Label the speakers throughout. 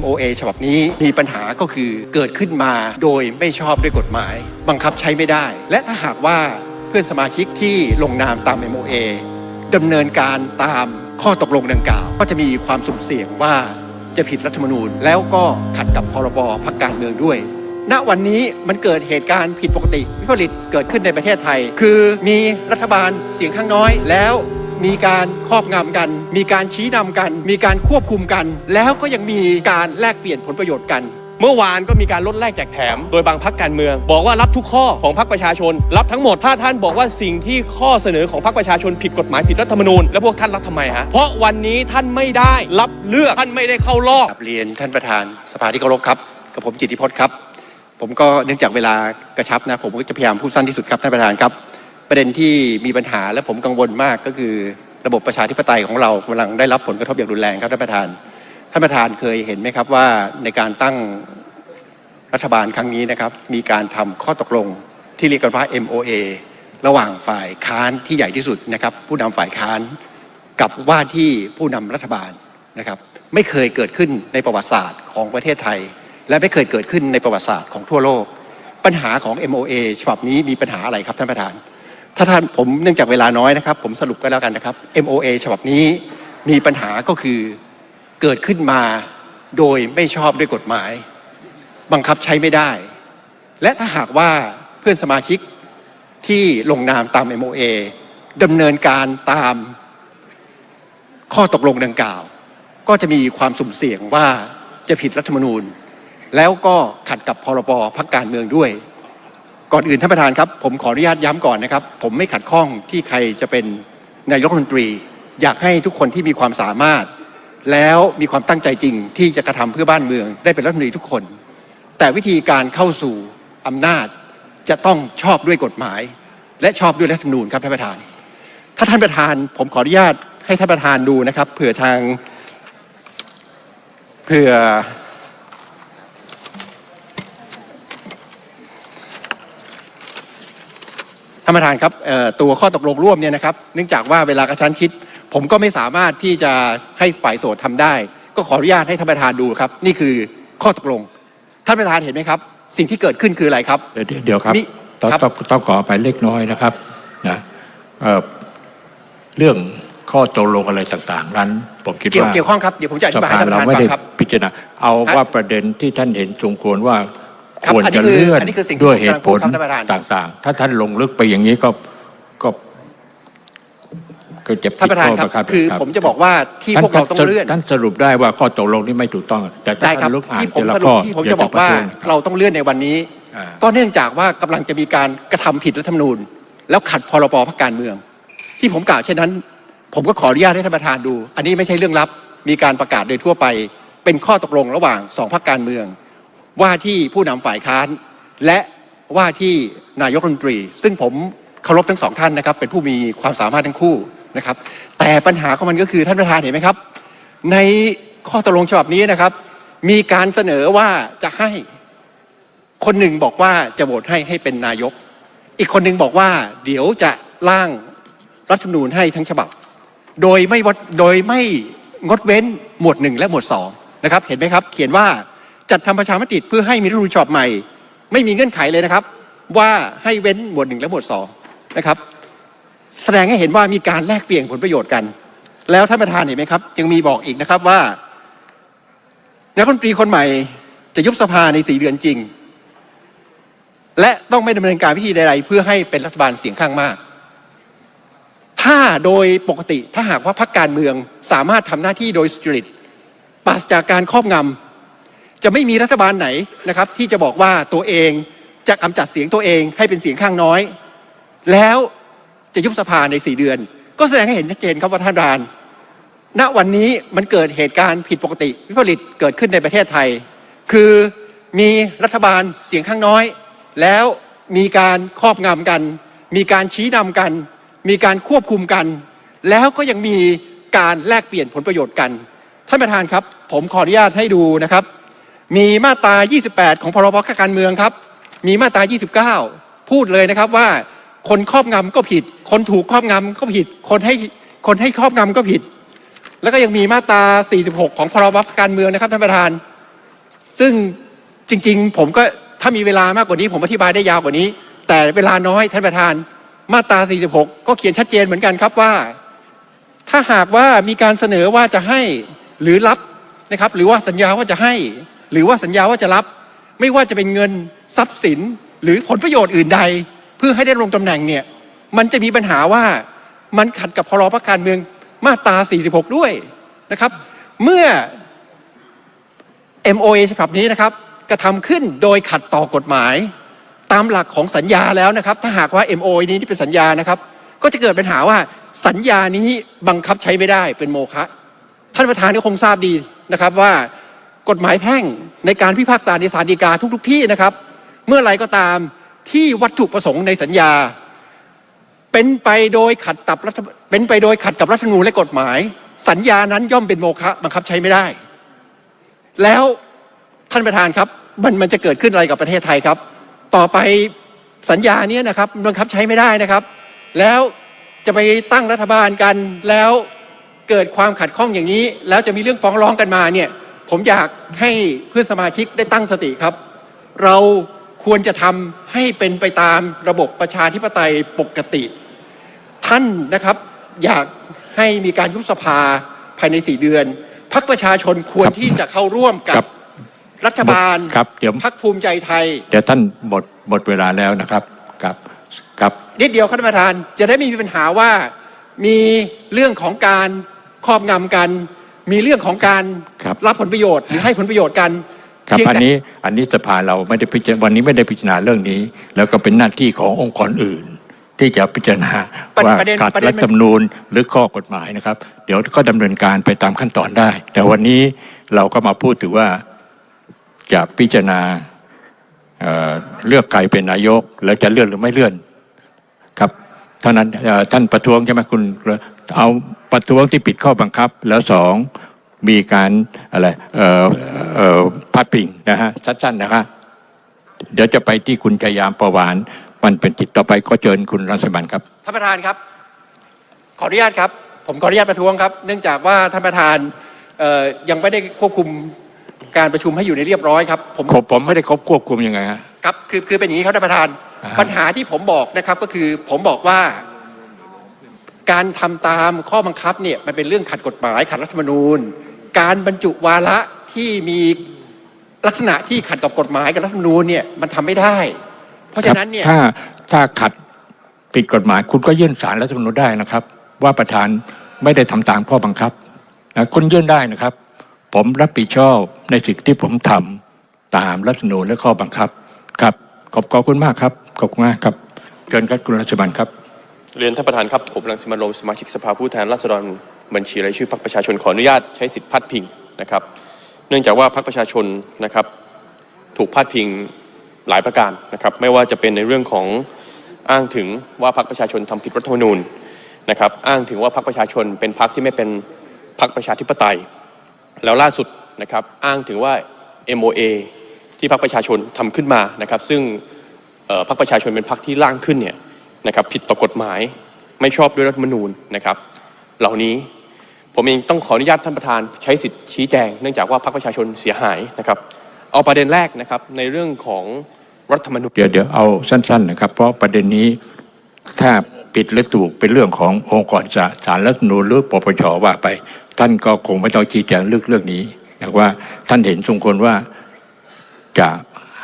Speaker 1: MOA ฉบับนี้มีปัญหาก็คือเกิดขึ้นมาโดยไม่ชอบด้วยกฎหมาย บังคับใช้ไม่ได้ และถ้าหากว่าเพื่อนสมาชิกที่ลงนามตาม MOA ดำเนินการตามข้อตกลงดังกล่าว ก็จะมีความสุ่มเสี่ยงว่าจะผิดรัฐธรรมนูญ แล้วก็ขัดกับพรบพักการเมืองด้วย ณวันนี้มันเกิดเหตุการณ์ผิดปกติวิปริตเกิดขึ้นในประเทศไทย คือมีรัฐบาลเสียงข้างน้อยแล้ว มีการครอบงำกัน มีการชี้นำกัน มีการควบคุมกัน แล้วก็ยังมีการแลกเปลี่ยนผลประโยชน์กัน
Speaker 2: เมื่อวานก็มีการลดแลกแจกแถม โดยบางพักการเมือง บอกว่ารับทุกข้อของพักประชาชน รับทั้งหมดถ้าท่านบอกว่าสิ่งที่ข้อเสนอของพักประชาชนผิดกฎหมายผิดรัฐธรรมนูญแล้วพวกท่านรับทำไมฮะเพราะวันนี้ท่านไม่ได้รับเลือกท่านไม่ได้เข้ารอบ
Speaker 1: กราบเรียนท่านประธานสภาที่เคารพครับกับผมจิตติพจน์ครับ ผมก็เนื่องจากเวลากระชับนะผมก็จะพยายามพูดสั้นที่สุดครับท่านประธานครับ ประเด็นที่มีปัญหาและผมกังวลมากก็คือระบบประชาธิปไตยของเรากำลังได้รับผลกระทบอย่างรุนแรงครับท่านประธาน ท่านประธานเคยเห็นไหมครับว่าในการตั้งรัฐบาลครั้งนี้นะครับ มีการทำข้อตกลงที่เรียกกันว่า MOA ระหว่างฝ่ายค้านที่ใหญ่ที่สุดนะครับ ผู้นำฝ่ายค้านกับว่าที่ผู้นำรัฐบาลนะครับไม่เคยเกิดขึ้นในประวัติศาสตร์ของประเทศไทย และไม่เคยเกิดขึ้นในประวัติศาสตร์ของทั่วโลก ปัญหาของ MOA ฉบับนี้มีปัญหาอะไรครับท่านประธาน ถ้าท่านผมเนื่องจากเวลาน้อยนะครับ ผมสรุปก็แล้วกันนะครับ MOA ฉบับนี้มีปัญหาก็คือเกิดขึ้นมาโดยไม่ชอบด้วยกฎหมาย บังคับใช้ไม่ได้ และถ้าหากว่าเพื่อนสมาชิกที่ลงนามตาม MOA ดำเนินการตามข้อตกลงดังกล่าว ก็จะมีความสุ่มเสี่ยงว่าจะผิดรัฐธรรมนูญ แล้วก็ขัดกับพรบพักการเมืองด้วย ก่อนอื่นท่านประธานครับ ผมขออนุญาตย้ำก่อนนะครับ ผมไม่ขัดข้องที่ใครจะเป็นนายกรัฐมนตรี อยากให้ทุกคนที่มีความสามารถ แล้วมีความตั้งใจจริงที่จะกระทำเพื่อบ้านเมือง ได้เป็นรัฐมนตรีทุกคน แต่วิธีการเข้าสู่อำนาจจะต้องชอบด้วยกฎหมาย และชอบด้วยรัฐธรรมนูญครับท่านประธาน ถ้าท่านประธานผมขออนุญาตให้ท่านประธานดูนะครับเผื่อทางเผื่อ ท่านประธานครับเอ่อตัวข้อตกลงร่วมเนี่ยนะครับ เนื่องจากว่าเวลากระชั้นชิด ผมก็ไม่สามารถที่จะให้ฝ่ายโสดทำได้ ก็ขออนุญาตให้ท่านประธานดูครับ นี่คือข้อตกลง ท่านประธานเห็นไหมครับ สิ่งที่เกิดขึ้นคืออะไรครับ
Speaker 3: เดี๋ยวเดี๋ยวเดี๋ยวครับ
Speaker 1: มิ
Speaker 3: ต้อง
Speaker 1: ครับ
Speaker 3: ต้องต้องขอไปเล็กน้อยนะครับนะเอ่อเรื่องข้อตกลงอะไรต่างๆ นั้น ผมคิด
Speaker 1: เกี่ยว
Speaker 3: ว่า
Speaker 1: เกี่ยวข้องครับเดี๋ยวผมจะอ
Speaker 3: ส
Speaker 1: ธิบายให้
Speaker 3: ภา
Speaker 1: ท่านประ
Speaker 3: เรา
Speaker 1: ธาน
Speaker 3: ไม่
Speaker 1: ฟั
Speaker 3: ได้
Speaker 1: งครับ
Speaker 3: พิจารณาเอา
Speaker 1: ครับ
Speaker 3: ว่าประเด็นที่ท่านเห็นสมควรว่า
Speaker 1: ครับ
Speaker 3: ควร
Speaker 1: อันนี้
Speaker 3: จะ
Speaker 1: คือ
Speaker 3: เลื่อน
Speaker 1: อันนี้คือสิ่งที่
Speaker 3: ด้วย
Speaker 1: ผม
Speaker 3: เห
Speaker 1: กำลัง
Speaker 3: ตุ
Speaker 1: พู
Speaker 3: ผ
Speaker 1: ด
Speaker 3: ล
Speaker 1: ครับท่านประธาน
Speaker 3: ต่างๆ ถ้าท่านลงลึกไปอย่างนี้ก็ก็ก็จะ
Speaker 1: ท่านประธาน
Speaker 3: ข้อ
Speaker 1: ครับ
Speaker 3: บังคับ
Speaker 1: คือ
Speaker 3: รับ
Speaker 1: ผมจะบอกว่าที่
Speaker 3: ท่น
Speaker 1: พวกเราต้อง
Speaker 3: ท่น
Speaker 1: เลื่อน
Speaker 3: ท่านสรุปได้ว่าข้อตกลงนี้ไม่ถูกต้อง แต่ถ้า
Speaker 1: ได้ครั
Speaker 3: ท่า
Speaker 1: บ
Speaker 3: นลุกอ่าน
Speaker 1: ที่ผม
Speaker 3: แต่ละ
Speaker 1: สรุ
Speaker 3: ข้
Speaker 1: ป
Speaker 3: อ
Speaker 1: ที่ผม
Speaker 3: เดี๋ย
Speaker 1: จะบอกว่า
Speaker 3: ประท้วง
Speaker 1: เราต้องเลื่อนในวันนี้
Speaker 3: อ่า
Speaker 1: ก็เนื่องจากว่ากำลังจะมีการกระทำผิดรัฐธรรมนูญ แล้วขัดพรบพักการเมือง ที่ผมกล่าวเช่นนั้น ผมก็ขออนุญาตให้ท่านประธานดู อันนี้ไม่ใช่เรื่องลับมีการประกาศโดยทั่วไป เป็นข้อตกลงระหว่างสองพักการเมือง ว่าที่ผู้นำฝ่ายค้าน และว่าที่นายกรัฐมนตรี ซึ่งผมเคารพทั้งสองท่านนะครับ เป็นผู้มีความสามารถทั้งคู่นะครับ แต่ปัญหาของมันก็คือท่านประธานเห็นไหมครับ ในข้อตกลงฉบับนี้นะครับ มีการเสนอว่าจะให้คนหนึ่งบอกว่าจะโหวตให้ให้เป็นนายก อีกคนหนึ่งบอกว่าเดี๋ยวจะร่างรัฐธรรมนูญให้ทั้งฉบับ โดยไม่โดยไม่งดเว้นหมวดหนึ่งและหมวดสองนะครับ เห็นไหมครับ เขียนว่า จัดทำประชามติเพื่อให้มีรัฐธรรมนูญฉบับใหม่ ไม่มีเงื่อนไขเลยนะครับ ว่าให้เว้นหมวดหนึ่งและหมวดสองนะครับ แสดงให้เห็นว่ามีการแลกเปลี่ยนผลประโยชน์กัน แล้วท่านประธานเห็นไหมครับยังมีบอกอีกนะครับว่านายกรัฐมนตรีคนใหม่จะยุบสภาในสี่เดือนจริง และต้องไม่ดำเนินการวิธีใดๆ เพื่อให้เป็นรัฐบาลเสียงข้างมาก ถ้าโดยปกติถ้าหากว่าพรรคการเมืองสามารถทำหน้าที่โดยสุจริตปราศจากการครอบงำ จะไม่มีรัฐบาลไหนนะครับ ที่จะบอกว่าตัวเองจะกำจัดเสียงตัวเองให้เป็นเสียงข้างน้อย แล้วจะยุบสภาในสี่เดือน ก็แสดงให้เห็นชัดเจนครับว่าท่านประธาน ณวันนี้มันเกิดเหตุการณ์ผิดปกติวิปริตเกิดขึ้นในประเทศไทย คือมีรัฐบาลเสียงข้างน้อย แล้วมีการครอบงำกัน มีการชี้นำกัน มีการควบคุมกัน แล้วก็ยังมีการแลกเปลี่ยนผลประโยชน์กัน ท่านประธานครับ ผมขออนุญาตให้ดูนะครับ มีมาตรา 28 ของพรบการเมืองครับ มีมาตรา 29 พูดเลยนะครับว่าคนครอบงำก็ผิด คนถูกครอบงำก็ผิด คนให้คนให้ครอบงำก็ผิด แล้วก็ยังมีมาตรา 46 ของพรบการเมืองนะครับท่านประธาน ซึ่งจริงๆ ผมก็ถ้ามีเวลามากกว่านี้ ผมอธิบายได้ยาวกว่านี้ แต่เวลาน้อยท่านประธาน มาตรา 46 ก็เขียนชัดเจนเหมือนกันครับว่า ถ้าหากว่ามีการเสนอว่าจะให้หรือรับนะครับ หรือว่าสัญญาว่าจะให้ หรือว่าสัญญาว่าจะรับ ไม่ว่าจะเป็นเงินทรัพย์สินหรือผลประโยชน์อื่นใด เพื่อให้ได้ลงตำแหน่งเนี่ยมันจะมีปัญหาว่ามันขัดกับพรบการเมืองมาตรา 46 ด้วยนะครับ เมื่อ MOA ฉบับนี้นะครับกระทำขึ้นโดยขัดต่อกฎหมาย ตามหลักของสัญญาแล้วนะครับ ถ้าหากว่า MOA นี้ที่เป็นสัญญานะครับ ก็จะเกิดปัญหาว่าสัญญานี้บังคับใช้ไม่ได้เป็นโมฆะท่านประธานก็คงทราบดีนะครับว่า กฎหมายแพ่งในการพิพากษาในศาลฎีกาทุกๆที่นะครับ เมื่อไรก็ตามที่วัตถุประสงค์ในสัญญา เป็นไปโดยขัดกับรัฐเป็นไปโดยขัดกับรัฐธรรมนูญและกฎหมาย สัญญานั้นย่อมเป็นโมฆะบังคับใช้ไม่ได้ แล้วท่านประธานครับมันมันจะเกิดขึ้นอะไรกับประเทศไทยครับ ต่อไปสัญญาเนี้ยนะครับบังคับใช้ไม่ได้นะครับ แล้วจะไปตั้งรัฐบาลกันแล้วเกิดความขัดข้องอย่างนี้ แล้วจะมีเรื่องฟ้องร้องกันมาเนี่ย ผมอยากให้เพื่อนสมาชิกได้ตั้งสติครับ เราควรจะทำให้เป็นไปตามระบบประชาธิปไตยปกติ ท่านนะครับ อยากให้มีการยุบสภาภายในสี่เดือนพักประชาชนควร
Speaker 3: ครับ
Speaker 1: ที่จะเข้าร่วมกั
Speaker 3: ครับบ
Speaker 1: รัฐบาล
Speaker 3: ครับเดี๋ยว
Speaker 1: พักภูมิใจไทย
Speaker 3: เดี๋ยวท่านหมดหมดเวลาแล้วนะครับครับครับ
Speaker 1: นิดเดียวครับท่านประธานจะได้ไม่มีปัญหาว่ามีเรื่องของการครอบงำกัน มีเรื่องของการ
Speaker 3: ครับ
Speaker 1: รับผลประโยชน์หรือให้ผลประโยชน์กัน
Speaker 3: ครับ
Speaker 1: เพียง
Speaker 3: อัน
Speaker 1: แต่
Speaker 3: นี้อันนี้สภาเราไม่ได้พิจารณาวันนี้ไม่ได้พิจารณาเรื่องนี้ แล้วก็เป็นหน้าที่ขององค์กรอื่น ที่จะพิจารณา
Speaker 1: ประ
Speaker 3: ว่า
Speaker 1: ประเด็น
Speaker 3: ขัด
Speaker 1: ประเด็น
Speaker 3: รัฐธรรมนูญหรือข้อกฎหมายนะครับ เดี๋ยวก็ดำเนินการไปตามขั้นตอนได้ แต่วันนี้เราก็มาพูดถึงว่าจะพิจารณาเอ่อเลือกใครเป็นนายก แล้วจะเลื่อนหรือไม่เลื่อนครับ เท่านั้นเอ่อท่านประท้วงใช่ไหมคุณเอาประท้วงที่ผิดข้อบังคับ แล้วสองมีการอะไรเอ่อเอ่อพัดพิงนะฮะสั้นๆนะครับเดี๋ยวจะไปที่คุณชยามประวานมันเป็นจิตต่อไปก็เชิญคุณรังสมันครับ
Speaker 1: ท่านประธานครับ ขออนุญาตครับ ผมขออนุญาตประท้วงครับ เนื่องจากว่าท่านประธานเอ่อยังไม่ได้ควบคุมการประชุมให้อยู่ในเรียบร้อยครับผม
Speaker 3: ผมผมไม่ได้ครบควบคุมยังไงฮะ
Speaker 1: ครับคือคือเป็นอย่างนี้ครับท่านประธาน
Speaker 3: อ่า
Speaker 1: ปัญหาที่ผมบอกนะครับก็คือผมบอกว่า การทำตามข้อบังคับเนี่ยมันเป็นเรื่องขัดกฎหมายขัดรัฐธรรมนูญ การบรรจุวาระที่มีลักษณะที่ขัดกับกฎหมายกับรัฐธรรมนูญเนี่ยมันทำไม่ได้ เพราะฉะนั้นเนี่ย
Speaker 3: ถ้าถ้าขัดผิดกฎหมายคุณก็ยื่นสารรัฐธรรมนูญได้นะครับ ว่าประธานไม่ได้ทำตามข้อบังคับนะคุณยื่นได้นะครับ ผมรับผิดชอบในสิ่งที่ผมทำตามรัฐธรรมนูญและข้อบังคับครับ ขอบขอบคุณมากครับ ขอบคุณมากครับเชิญครับคุณรัชบันครับ
Speaker 2: เรียนท่านประธานครับ ผมรังสิมันโรมสมาชิกสภาผู้แทนราษฎรบัญชีรายชื่อพรรคประชาชนขออนุญาตใช้สิทธิพัดพิงนะครับ เนื่องจากว่าพรรคประชาชนนะครับถูกพาดพิงหลายประการนะครับ ไม่ว่าจะเป็นในเรื่องของอ้างถึงว่าพรรคประชาชนทำผิดรัฐธรรมนูญนะครับ อ้างถึงว่าพรรคประชาชนเป็นพรรคที่ไม่เป็นพรรคประชาธิปไตย แล้วล่าสุดนะครับอ้างถึงว่า MOA ที่พรรคประชาชนทำขึ้นมานะครับ ซึ่งพรรคประชาชนเป็นพรรคที่ร่างขึ้นเนี่ยนะครับผิดต่อกฎหมายไม่ชอบด้วยรัฐธรรมนูญนะครับ เหล่านี้ผมเองต้องขออนุญาตท่านประธานใช้สิทธิ์ชี้แจง เนื่องจากว่าพรรคประชาชนเสียหายนะครับ เอาประเด็นแรกนะครับในเรื่องของรัฐธรรมนูญ
Speaker 3: เดี๋ยวเดี๋ยวเอาสั้น ๆนะครับ เพราะประเด็นนี้ถ้าผิดหรือถูกเป็นเรื่องขององค์กรศาลศาลรัฐธรรมนูญหรือปปชว่าไป ท่านก็คงไม่ต้องชี้แจงเรื่องเรื่องนี้นะว่าท่านเห็นสมควรว่า จะ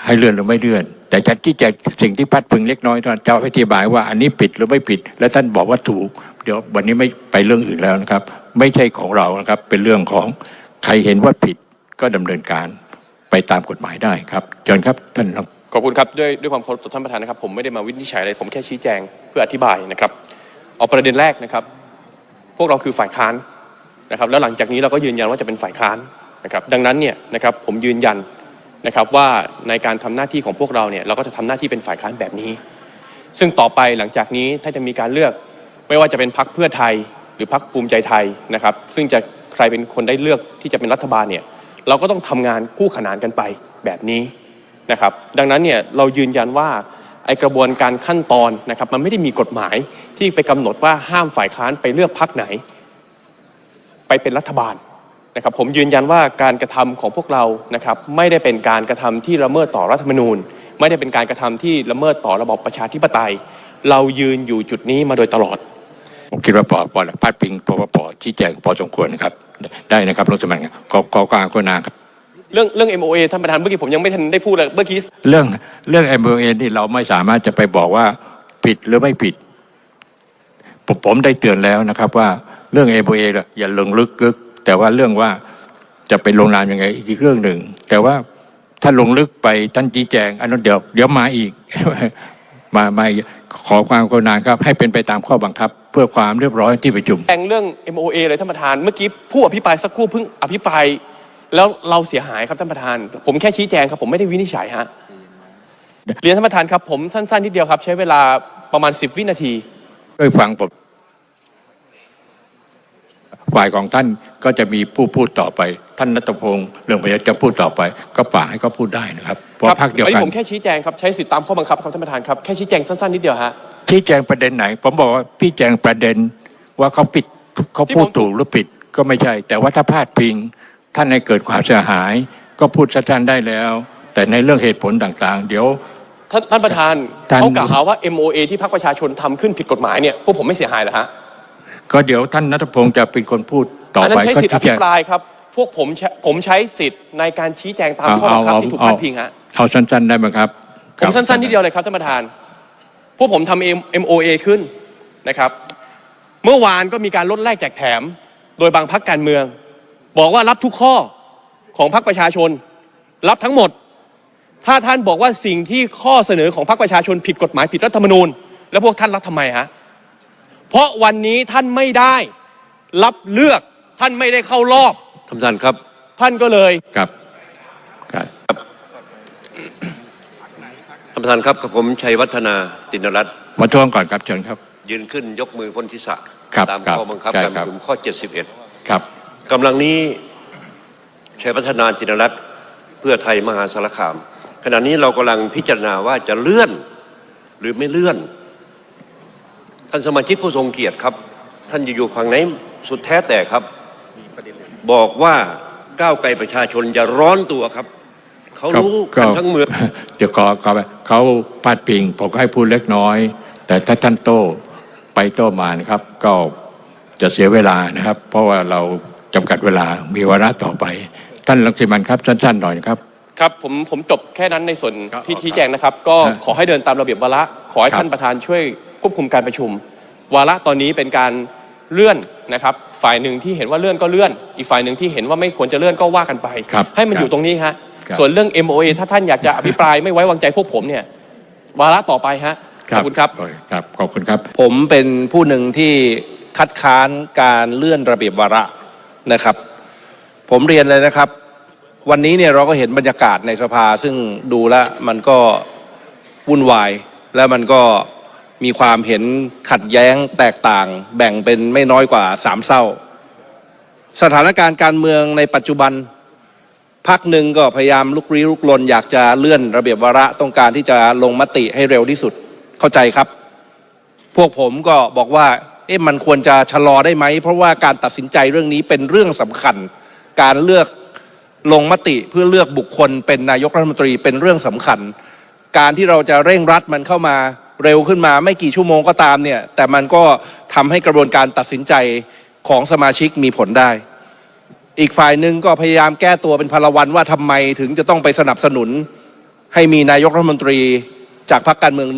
Speaker 3: ให้เลื่อนหรือไม่เลื่อน แต่ท่านที่จงสิ่งที่พัดพึงเล็กน้อยท่านจ้าอธิบายว่าอันนี้ผิดหรือไม่ผิด และท่านบอกว่าถูก เดี๋ยววันนี้ไม่ไปเรื่องอื่นแล้วนะครับ ไม่ใช่ของเรานะครับ เป็นเรื่องของใครเห็นว่าผิดก็ดำเนินการไปตามกฎหมายได้ครับเชิญครับท่านครับ
Speaker 2: ขอบคุณครับด้วยด้วยความเคารพต่อท่านประธานนะครับ ผมไม่ได้มาวินิจฉัยอะไรผมแค่ชี้แจงเพื่ออธิบายนะครับเอาประเด็นแรกนะครับ พวกเราคือฝ่ายค้านนะครับ แล้วหลังจากนี้เราก็ยืนยันว่าจะเป็นฝ่ายค้านนะครับ ดังนั้นเนี่ยนะครับผมยืนยัน นะครับว่าในการทำหน้าที่ของพวกเราเนี่ยเราก็จะทำหน้าที่เป็นฝ่ายค้านแบบนี้ ซึ่งต่อไปหลังจากนี้ถ้าจะมีการเลือกไม่ว่าจะเป็นพักเพื่อไทยหรือพักภูมิใจไทยนะครับซึ่งจะใครเป็นคนได้เลือกที่จะเป็นรัฐบาลเนี่ยเราก็ต้องทำงานคู่ขนานกันไปแบบนี้นะครับดังนั้นเนี่ยเรายืนยันว่าไอกระบวนการขั้นตอนนะครับมันไม่ได้มีกฎหมายที่ไปกำหนดว่าห้ามฝ่ายค้านไปเลือกพักไหน ไปเป็นรัฐบาล นะครับผมยืนยันว่าการกระทำของพวกเรานะครับไม่ได้เป็นการกระทำที่ละเมิดต่อรัฐธรรมนูญ ไม่ได้เป็นการกระทำที่ละเมิดต่อระบอบประชาธิปไตย เรายืนอยู่จุดนี้มาโดยตลอด
Speaker 3: ผมคิดว่าปอปอพาดพิงปปปชี้แจงพอสมควรนะครับ ได้นะครับรถสมัครขอขอความกรุณาครับ
Speaker 2: เรื่องเรื่อง MOA ท่านประธานเมื่อกี้ผมยังไม่ทันได้พูดเลยเมื่อกี้
Speaker 3: เรื่องเรื่อง m อ a นี่เราไม่สามารถจะไปบอกว่าผิดหรือไม่ผิด ผมผมได้เตือนแล้วนะครับว่าเรื่อง m อ a อย่าลงลึกกึก แต่ว่าเรื่องว่าจะไปลงนามยังไงอีกเรื่องหนึ่ง แต่ว่าถ้าลงลึกไปท่านชี้แจงอันนั้นเดี๋ยวเดี๋ยวมาอีกมามาอีกขอความกรุณาครับ ให้เป็นไปตามข้อบังคับ เพื่อความเรียบร้อยที่ประชุม
Speaker 2: แจ้งเรื่อง MOA เลยท่านประธานเมื่อกี้ผู้อภิปรายสักครู่เพิ่งอภิปรายแล้วเราเสียหายครับท่านประธาน ผมแค่ชี้แจงครับ ผมไม่ได้วินิจฉัยฮะเรียนท่านประธานครับ ผมสั้นๆนิดเดียวครับ ใช้เวลาประมาณ 10 วินาที
Speaker 3: ด้วยฟังผม ฝ่ายของท่านก็จะมีผู้พูดต่อไป ท่านนัตพงศ์เรื่องประโยชน์จะพูดต่อไป ก็ฝากให้เขาพูดได้นะครับเพราะ
Speaker 2: ครับ
Speaker 3: พักเดียว
Speaker 2: อัน
Speaker 3: กั
Speaker 2: นี้
Speaker 3: น
Speaker 2: ผมแค่ชี้แจงครับใช้สิทธิตามข้อบังคับครับท่านประธานครับแค่ชี้แจงสั้นๆนิดเดียวฮะ
Speaker 3: ชี้แจงประเด็นไหน ผมบอกว่าพี่แจงประเด็นว่าเขาปิดเขาพูด
Speaker 2: ที่ผม
Speaker 3: ถูกหรือผิดก็ไม่ใช่ แต่ว่าถ้าพลาดพิง ท่านให้เกิดความเสียหาย ก็พูดสั้นๆได้แล้ว แต่ในเรื่องเหตุผลต่างๆ เดี๋ยว
Speaker 2: ท่านท่านประธาน
Speaker 3: ท่าน
Speaker 2: เขากล่าวหาว่า MOA ที่พรรคประชาชนทำขึ้นผิดกฎหมายเนี่ยพวกผมไม่เสียหายเหรอฮะ
Speaker 3: ก็เดี๋ยวท่านนัทพงศ์จะเป็นคนพูดต่อ
Speaker 2: อันนั้
Speaker 3: ไป
Speaker 2: นใช้
Speaker 3: ก็
Speaker 2: สิทธิอ
Speaker 3: ชี้แจ
Speaker 2: ภิ
Speaker 3: ง
Speaker 2: ปรายครับ พวกผมใช้ผมใช้สิทธิ์ในการชี้แจงตาม
Speaker 3: เอา
Speaker 2: ข้อบังคับ
Speaker 3: เอา
Speaker 2: ที่ถูก
Speaker 3: เอา
Speaker 2: พาดพิงฮะ
Speaker 3: เอาสั้นๆได้ไหมครับ
Speaker 2: ผมสั้นๆนิดเดียวเลยครับท่านประธาน พวกผมทำ MOA ขึ้นนะครับ เมื่อวานก็มีการลดแลกแจกแถม โดยบางพักการเมือง บอกว่ารับทุกข้อของพักประชาชน รับทั้งหมด ถ้าท่านบอกว่าสิ่งที่ข้อเสนอของพรรคประชาชนผิดกฎหมายผิดรัฐธรรมนูญ แล้วพวกท่านรับทำไมฮะ เพราะวันนี้ท่านไม่ได้รับเลือกท่านไม่ได้เข้ารอบ
Speaker 4: ท่านประธานครับ
Speaker 2: ท่านก็เลย
Speaker 3: ครับครับ
Speaker 4: ท่านประธานครับกับผมชัยวัฒนาตินรัตน์
Speaker 3: ประท้วงก่อนครับเชิญครับ
Speaker 4: ยืนขึ้นยกมือพ้นทิศะ
Speaker 3: ครับ
Speaker 4: ตาม
Speaker 3: ครับ
Speaker 4: ข้อบังคับ
Speaker 3: ใช่
Speaker 4: การ
Speaker 3: ค
Speaker 4: ป
Speaker 3: รับ
Speaker 4: ระชุมข้อ
Speaker 3: ครับ
Speaker 4: 71กำลังนี้ชัยวัฒนาตินรัตน์เพื่อไทยมหาสารคาม ขณะนี้เรากำลังพิจารณาว่าจะเลื่อนหรือไม่เลื่อน ท่านสมาชิกผู้ทรงเกียรติครับ ท่านจะอยู่ฝั่งไหนสุดแท้แต่ครับ บอกว่าก้าวไกลประชาชนอย่าร้อนตัวครับ เขารู้กันทั้งเมือง
Speaker 3: เดี๋ยวขอขอไปเขาพาดพิงผมก็ให้พูดเล็กน้อย แต่ถ้าท่านโต้ไปโต้มานะครับ ก็จะเสียเวลานะครับ เพราะว่าเราจำกัดเวลามีวาระต่อไป ท่านลังสิมันครับสั้นๆหน่อยนะครับ
Speaker 2: ครับผมผมจบแค่นั้นในส่วน
Speaker 3: ครับ
Speaker 2: ที่ชี้แจงนะครับ ก็
Speaker 3: ฮะ
Speaker 2: ขอให้เดินตามระเบียบวาระขอให้
Speaker 3: ครับ
Speaker 2: ท่านประธานช่วย ควบคุมการประชุม วาระตอนนี้เป็นการเลื่อนนะครับฝ่ายหนึ่งที่เห็นว่าเลื่อนก็เลื่อน อีกฝ่ายหนึ่งที่เห็นว่าไม่ควรจะเลื่อนก็ว่ากันไป
Speaker 3: ครับ
Speaker 2: ให้มัน
Speaker 3: ครับ
Speaker 2: อยู่ตรงนี้ฮะ
Speaker 3: ครับ
Speaker 2: ส่วนเรื่อง MOA ถ้าท่านอยากจะอภิปรายไม่ไว้วางใจพวกผมเนี่ยวาระต่อไปฮะขอบคุณครับ
Speaker 3: ครับ ขอบคุณครับ
Speaker 5: ผมเป็นผู้หนึ่งที่คัดค้านการเลื่อนระเบียบวาระนะครับ ผมเรียนเลยนะครับ วันนี้เนี่ยเราก็เห็นบรรยากาศในสภาซึ่งดูแล้วมันก็วุ่นวายและมันก็ มีความเห็นขัดแย้งแตกต่าง แบ่งเป็นไม่น้อยกว่าสามเศร้า สถานการณ์การเมืองในปัจจุบันพักหนึ่งก็พยายามลุกรี้ลุกลนอยากจะเลื่อนระเบียบวาระต้องการที่จะลงมติให้เร็วที่สุดเข้าใจครับ พวกผมก็บอกว่าเอ๊ะมันควรจะชะลอได้ไหม เพราะว่าการตัดสินใจเรื่องนี้เป็นเรื่องสำคัญ การเลือกลงมติเพื่อเลือกบุคคลเป็นนายกรัฐมนตรีเป็นเรื่องสำคัญ การที่เราจะเร่งรัดมันเข้ามา เร็วขึ้นมาไม่กี่ชั่วโมงก็ตามเนี่ย แต่มันก็ทำให้กระบวนการตัดสินใจของสมาชิกมีผลได้ อีกฝ่ายหนึ่งก็พยายามแก้ตัวเป็นพลวันว่าทำไมถึงจะต้องไปสนับสนุน ให้มีนายกรัฐมนตรีจากพรรคการเมือง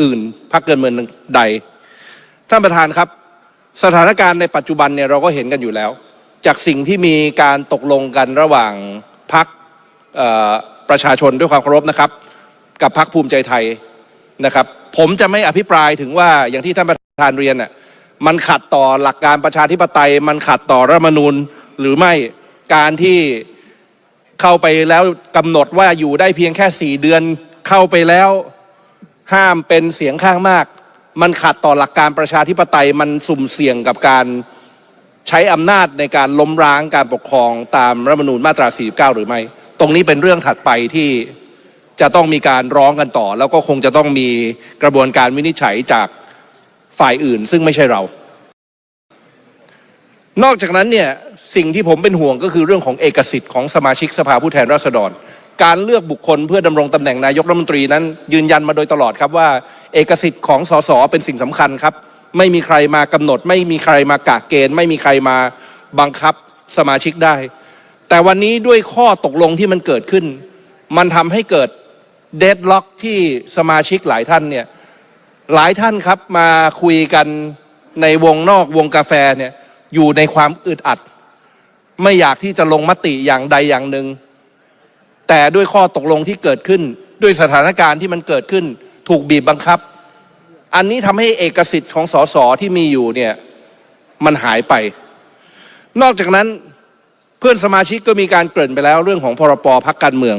Speaker 5: อื่นพรรคการเมืองใด ท่านประธานครับ สถานการณ์ในปัจจุบันเนี่ยเราก็เห็นกันอยู่แล้ว จากสิ่งที่มีการตกลงกันระหว่างพรรคประชาชนด้วยความเคารพนะครับ กับพรรคภูมิใจไทย นะครับผมจะไม่อภิปรายถึงว่าอย่างที่ท่านประธานเรียนน่ะมันขัดต่อหลักการประชาธิปไตย มันขัดต่อรัฐธรรมนูญหรือไม่การที่เข้าไปแล้วกำหนดว่าอยู่ได้เพียงแค่สี่เดือนเข้าไปแล้วห้ามเป็นเสียงข้างมาก มันขัดต่อหลักการประชาธิปไตยมันสุ่มเสี่ยงกับการใช้อำนาจในการล้มร้างการปกครองตามรัฐธรรมนูญมาตรา 49 หรือไม่ ตรงนี้เป็นเรื่องถัดไปที่ จะต้องมีการร้องกันต่อ แล้วก็คงจะต้องมีกระบวนการวินิจฉัยจากฝ่ายอื่น ซึ่งไม่ใช่เรา นอกจากนั้นเนี่ยสิ่งที่ผมเป็นห่วงก็คือเรื่องของเอกสิทธิ์ของสมาชิกสภาผู้แทนราษฎร การเลือกบุคคลเพื่อดำรงตำแหน่งนายกรัฐมนตรีนั้น ยืนยันมาโดยตลอดครับว่า เอกสิทธิ์ของสสเป็นสิ่งสำคัญครับ ไม่มีใครมากำหนด ไม่มีใครมากะเกณฑ์ ไม่มีใครมาบังคับสมาชิกได้ แต่วันนี้ด้วยข้อตกลงที่มันเกิดขึ้น มันทำให้เกิด เดดล็อกที่สมาชิกหลายท่านเนี่ยหลายท่านครับมาคุยกันในวงนอกวงกาแฟเนี่ยอยู่ในความอึดอัด ไม่อยากที่จะลงมติอย่างใดอย่างหนึ่งแต่ด้วยข้อตกลงที่เกิดขึ้น ด้วยสถานการณ์ที่มันเกิดขึ้น ถูกบีบบังคับ อันนี้ทำให้เอกสิทธิ์ของสสที่มีอยู่เนี่ยมันหายไป นอกจากนั้นเพื่อนสมาชิกก็มีการเกริ่นไปแล้วเรื่องของพรปพักการเมือง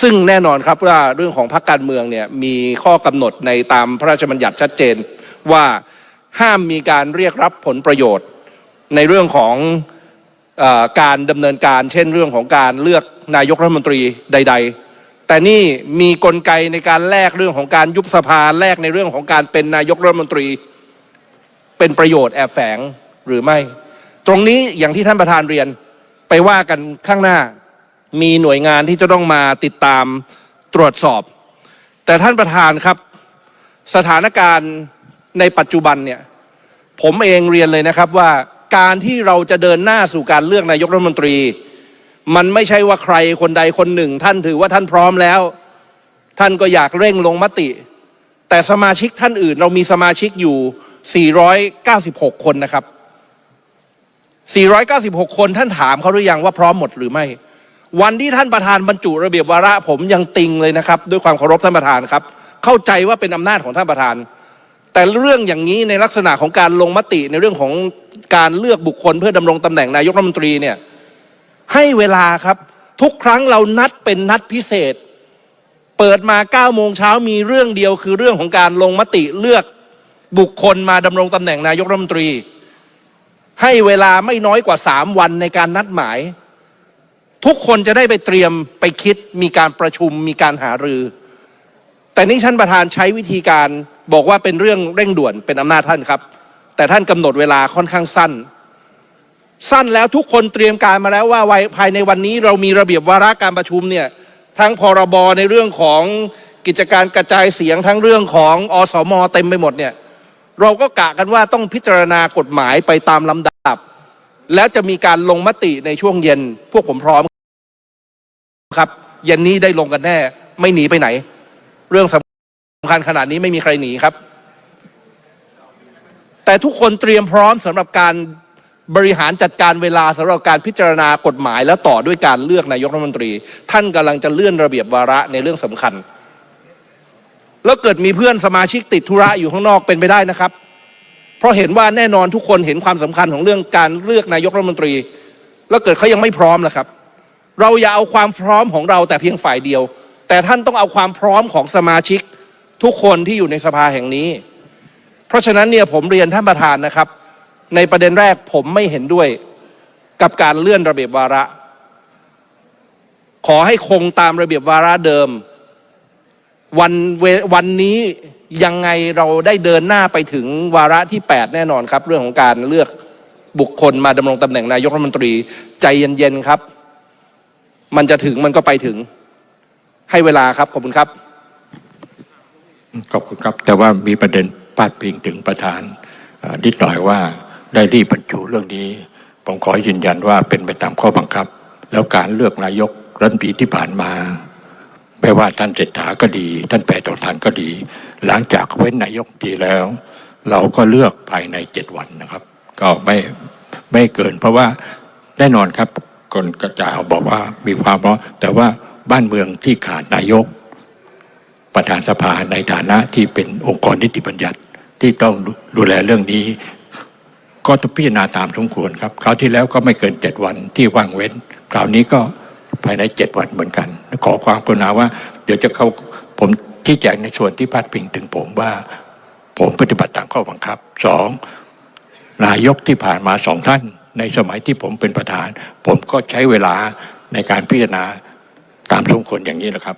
Speaker 5: ซึ่งแน่นอนครับว่าเรื่องของพักการเมืองเนี่ยมีข้อกำหนดในตามพระราชบัญญัติชัดเจนว่าห้ามมีการเรียกรับผลประโยชน์ ในเรื่องของอการดำเนินการ เช่นเรื่องของการเลือกนายกรัฐมนตรีใด ๆ แต่นี่มีกลไกในการแลกเรื่องของการยุบสภาแลกในเรื่องของการเป็นนายกรัฐมนตรี เป็นประโยชน์แอบแฝงหรือไม่ ตรงนี้อย่างที่ท่านประธานเรียนไปว่ากันข้างหน้า มีหน่วยงานที่จะต้องมาติดตามตรวจสอบ แต่ท่านประธานครับ สถานการณ์ในปัจจุบันเนี่ย ผมเองเรียนเลยนะครับว่าการที่เราจะเดินหน้าสู่การเลือกนายกรัฐมนตรี มันไม่ใช่ว่าใครคนใดคนหนึ่ง ท่านถือว่าท่านพร้อมแล้ว ท่านก็อยากเร่งลงมติ แต่สมาชิกท่านอื่น เรามีสมาชิกอยู่ 496 คนนะครับ 496 คนท่านถามเขาหรือยังว่าพร้อมหมดหรือไม่ วันที่ท่านประธานบรรจุระเบียบวาระผมยังติงเลยนะครับ ด้วยความเคารพท่านประธานครับ เข้าใจว่าเป็นอำนาจของท่านประธาน แต่เรื่องอย่างนี้ในลักษณะของการลงมติในเรื่องของการเลือกบุคคล เพื่อดำรงตำแหน่งนายกรัฐมนตรีเนี่ยให้เวลาครับทุกครั้งเรานัดเป็นนัดพิเศษ เปิดมา9โมงเช้ามีเรื่องเดียวคือเรื่องของการลงมติเลือกบุคคลมาดำรงตำแหน่งนายกรัฐมนตรี ให้เวลาไม่น้อยกว่า 3 วันในการนัดหมาย ทุกคนจะได้ไปเตรียมไปคิดมีการประชุมมีการหารือ แต่นี่ท่านประธานใช้วิธีการบอกว่าเป็นเรื่องเร่งด่วนเป็นอำนาจท่านครับ แต่ท่านกำหนดเวลาค่อนข้างสั้น สั้นแล้วทุกคนเตรียมการมาแล้วว่าไวภายในวันนี้เรามีระเบียบวาระการประชุมเนี่ยทั้งพรบในเรื่องของกิจการกระจายเสียงทั้งเรื่องของอสมเต็มไปหมดเนี่ยเราก็กะกันว่าต้องพิจารณากฎหมายไปตามลำดับ แล้วจะมีการลงมติในช่วงเย็นพวกผมพร้อม ครับเย็นนี้ได้ลงกันแน่ ไม่หนีไปไหน เรื่องสำคัญขนาดนี้ไม่มีใครหนีครับ แต่ทุกคนเตรียมพร้อมสำหรับการบริหารจัดการเวลาสำหรับการพิจารณากฎหมาย แล้วต่อด้วยการเลือกนายกรัฐมนตรี ท่านกำลังจะเลื่อนระเบียบวาระในเรื่องสำคัญ แล้วเกิดมีเพื่อนสมาชิกติดธุระอยู่ข้างนอกเป็นไปได้นะครับ เพราะเห็นว่าแน่นอนทุกคนเห็นความสำคัญของเรื่องการเลือกนายกรัฐมนตรี แล้วเกิดเขายังไม่พร้อมล่ะครับ เราอย่าเอาความพร้อมของเราแต่เพียงฝ่ายเดียว แต่ท่านต้องเอาความพร้อมของสมาชิกทุกคนที่อยู่ในสภาแห่งนี้ เพราะฉะนั้นเนี่ยผมเรียนท่านประธานนะครับ ในประเด็นแรกผมไม่เห็นด้วยกับการเลื่อนระเบียบวาระ ขอให้คงตามระเบียบวาระเดิม วันววันนี้ยังไงเราได้เดินหน้าไปถึงวาระที่ 8 แน่นอนครับ เรื่องของการเลือกบุคคลมาดำรงตำแหน่งนายกรัฐมนตรีใจเย็นๆครับ มันจะถึงมันก็ไปถึง ให้เวลาครับ ขอบคุณครับ
Speaker 3: ขอบคุณครับ แต่ว่ามีประเด็นพาดพิงถึงประธานนิดหน่อยว่าได้รีบบรรจุเรื่องนี้ ผมขอยืนยันว่าเป็นไปตามข้อบังคับ แล้วการเลือกนายกรัฐมนตรีที่ผ่านมาไม่ว่าท่านเศรษฐาก็ดี ท่านแปรตทานก็ดี หลังจากเว้นนายกรัฐมนตรีแล้ว เราก็เลือกภายในเจ็ดวันนะครับ ก็ไม่ไม่เกิน เพราะว่าแน่นอนครับ คนกระจายบอกว่ามีความพร้อมแต่ว่าบ้านเมืองที่ขาดนายก ประธานสภาในฐานะที่เป็นองค์กรนิติบัญญัติที่ต้องดูดูแลเรื่องนี้ ก็ต้องพิจารณาตามสมควรครับ คราวที่แล้วก็ไม่เกินเจ็ดวันที่ว่างเว้น คราวนี้ก็ภายในเจ็ดวันเหมือนกัน ขอความกรุณาว่า เดี๋ยวจะเข้าผมที่แจงในส่วนที่พาดพิงถึงผมว่า ผมปฏิบัติตามข้อบังคับสองนายกที่ผ่านมาสองท่าน ในสมัยที่ผมเป็นประธาน ผมก็ใช้เวลาในการพิจารณาตามสมควรอย่างนี้แหละครับ